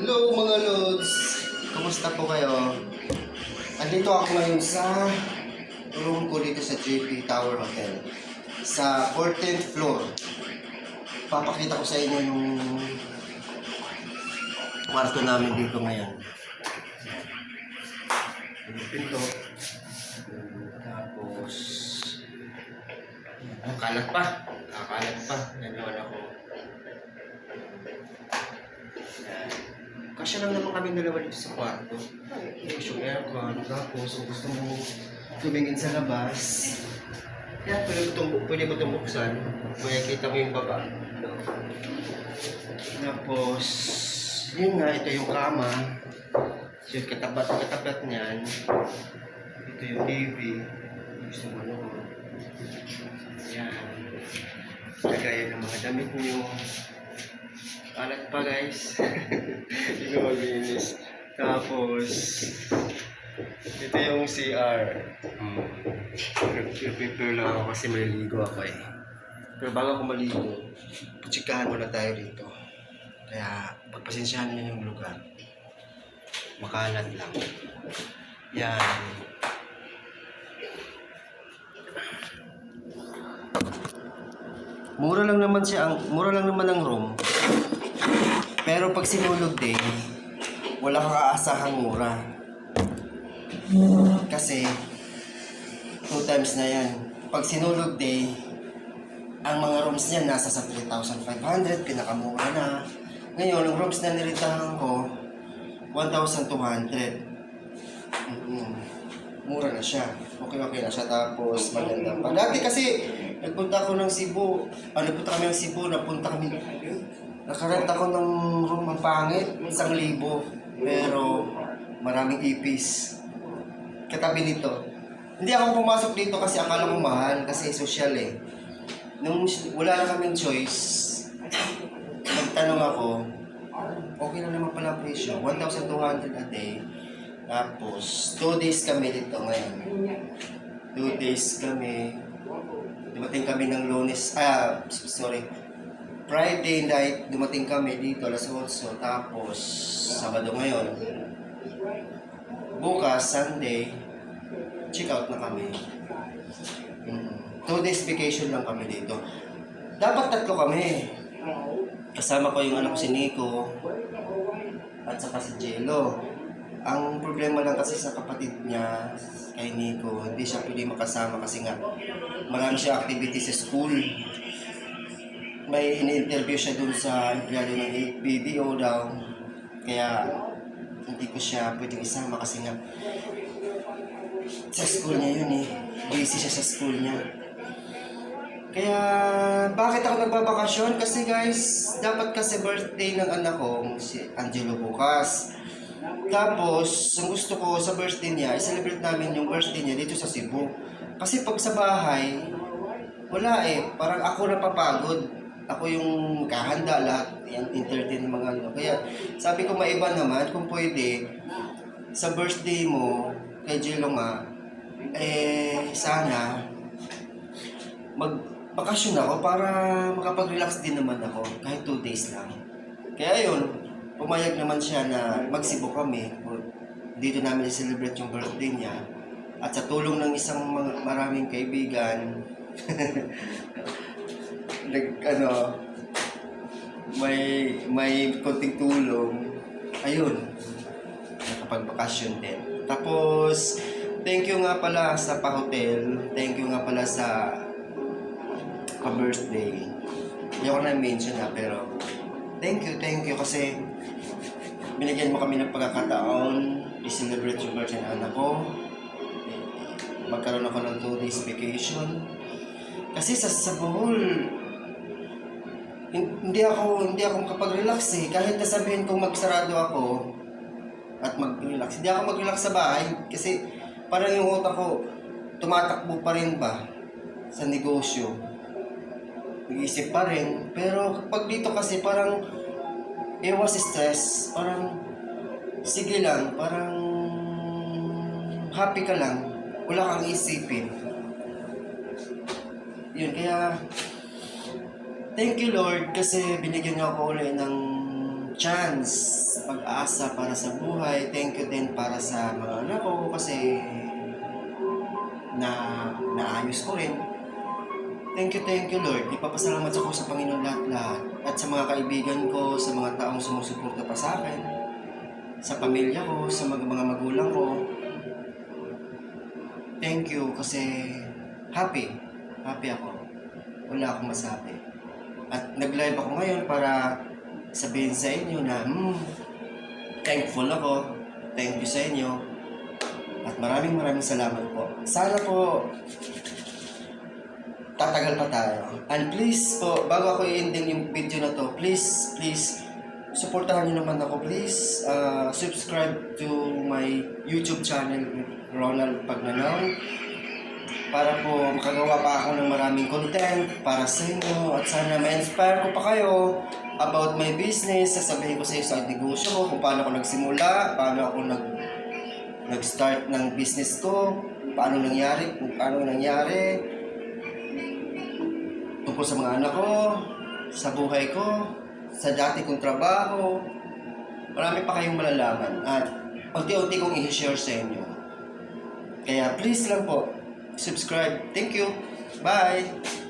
Hello mga Lods! Kumusta po kayo? Andito ako ngayon sa room ko dito sa JP Tower Hotel. Sa 14th floor. Papakita ko sa inyo yung kwarto namin dito ngayon. Pinto. Tapos... Ang pa. Kakalat pa. Nanonood ako. Yan. Kasi lang naman kami dalawa dito sa kwarto. Tapos yung aircon, tapos kung gusto mo tumingin sa labas, kaya pwede mo itong, pwede mo itong buksan. Makikita mo yung baba. Tapos, yun nga, ito yung kama. So, yung katapat, katapat niyan. Ito yung TV. Gusto mo ano. Yan. Lagay ng mga damit niyo. Kalat pa guys. Hindi ko maglinis. Tapos, ito yung CR. Hmm. Prepare lang ako kasi maliligo ako eh. Pero bago ako maligo, putsikahan muna tayo dito. Kaya, pagpasensyahan niyo yung lugar. Makalat lang. Yan. Mura lang naman siya ang mura lang naman ang room. Pero pag sinulog din, wala kang aasahang mura. Kasi two times na yan. Pag sinulog day, ang mga rooms niya nasa sa 3,500, pinakamura na. Ngayon, ang rooms na nilitahan ko, 1,200. Mm-mm. Mura na siya. Okay-okay na siya. Tapos, maganda pa. Dati kasi, nagpunta ako ng Cebu. Ah, nagpunta kami ng Cebu. Napunta kami. Nakarent ako ng room ang pangit. Isang libo. Pero, maraming ipis. Katabi nito. Hindi ako pumasok dito kasi akala ko mahal. Kasi social eh. Nung wala na kaming choice, nagtanong ako, okay na naman pala ang presyo. 1,200 a day. Tapos, 2 days kami dito ngayon. 2 days kami. Dumating kami ng lunes, ah, sorry. Friday night, dumating kami dito, alas 8. Tapos, Sabado ngayon. Bukas, Sunday, check out na kami. Mm. Two days vacation lang kami dito. Dapat tatlo kami. Kasama ko yung anak ko si Nico at saka si Jello. Ang problema lang kasi sa kapatid niya, kay Nico, hindi siya pwede makasama kasi nga marami siya activity sa school. May ini-interview siya dun sa empleyado ng BDO daw. Kaya hindi ko siya pwedeng isama kasi nga sa school niya yun eh. Busy siya sa school niya. Kaya, bakit ako nagbabakasyon? Kasi guys, dapat kasi birthday ng anak ko, si Angelo bukas. Tapos, ang gusto ko sa birthday niya, i-celebrate namin yung birthday niya dito sa Cebu. Kasi pag sa bahay, wala eh. Parang ako napapagod. Ako yung kahanda lahat, yung entertain mga ano. Kaya, sabi ko maiba naman, kung pwede, sa birthday mo, kay Jello nga, eh, sana, mag-bakasyon ako para makapag-relax din naman ako, kahit 2 days lang. Kaya yun, pumayag naman siya na magsibo kami. Dito namin i-celebrate yung birthday niya. At sa tulong ng isang maraming kaibigan, nag, ano, may, may konting tulong. Ayun, nakapagbakasyon din. Tapos, thank you nga pala sa pa-hotel. Thank you nga pala sa pa-birthday. Hindi ako na-mention na, pero thank you, thank you kasi binigyan mo kami ng pagkakataon i-celebrate yung birthday ng anak ko. Magkaroon ako ng 2 days vacation. Kasi sa, sa Bohol, hindi ako hindi ako makapag-relax eh. Kahit nasabihin kong magsarado ako at mag-relax. Hindi ako mag-relax sa bahay kasi parang yung utak ko tumatakbo pa rin ba sa negosyo. Nag-iisip pa rin. Pero kapag dito kasi parang iwas stress. Parang sige lang. Parang happy ka lang. Wala kang isipin. Yun, kaya thank you Lord kasi binigyan niyo ako ulit ng chance, pag-asa para sa buhay. Thank you din para sa mga anak ko kasi na naayos ko rin. Thank you, thank you Lord. Ipapasalamat ako sa Panginoon lahat-lahat at sa mga kaibigan ko, sa mga taong sumusuporta pa sa akin, sa pamilya ko, sa mga, mga magulang ko. Thank you kasi happy. Happy ako. Wala akong masabi. At nag-live ako ngayon para sabihin sa inyo na hmm, thankful ako. Thank you sa inyo. At maraming maraming salamat po. Sana po tatagal pa tayo. And please po, bago ako i-ending yung video na to, please, please, supportahan nyo naman ako. Please, uh, subscribe to my YouTube channel, Ronald Pagnanaw. Para po makagawa pa ako ng maraming content para sa inyo at sana ma-inspire ko pa kayo about my business. Sasabihin ko sa iyo sa negosyo ko kung paano ako nagsimula, paano ako nag nag-start ng business ko, paano nangyari, kung paano nangyari, tungkol sa mga anak ko, sa buhay ko, sa dati kong trabaho. Marami pa kayong malalaman at unti-unti kong i-share sa inyo. Kaya please lang po, subscribe. Thank you. Bye!